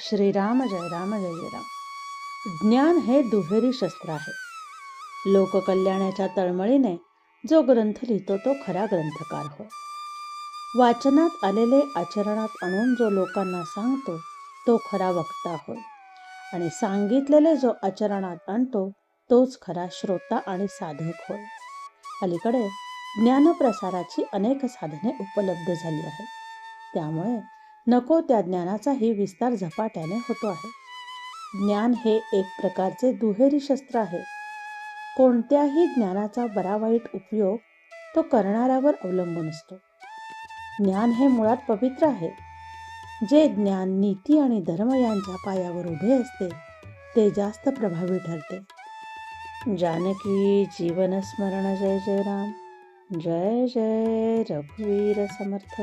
श्रीराम जय राम जय जय राम. ज्ञान हे दुहेरी शस्त्र आहे. लोककल्याणाच्या तळमळीने जो ग्रंथ लिहितो तो खरा ग्रंथकार होय. वाचनात आलेले आचरणात आणून जो लोकांना सांगतो तो खरा वक्ता होय. आणि सांगितलेले जो आचरणात आणतो तोच खरा श्रोता आणि साधक होय. अलीकडे ज्ञानप्रसाराची अनेक साधने उपलब्ध झाली आहेत. त्यामुळे नको त्या ज्ञानाचाही विस्तार झपाट्याने होतो आहे. ज्ञान हे एक प्रकारचे दुहेरी शस्त्र आहे. कोणत्याही ज्ञानाचा बरा वाईट उपयोग तो करणाऱ्यावर अवलंबून असतो. ज्ञान हे मुळात पवित्र आहे. जे ज्ञान नीती आणि धर्म यांच्या पायावर उभे असते ते जास्त प्रभावी ठरते. जानकी जीवनस्मरण जय जय राम. जय जय रघुवीर समर्थ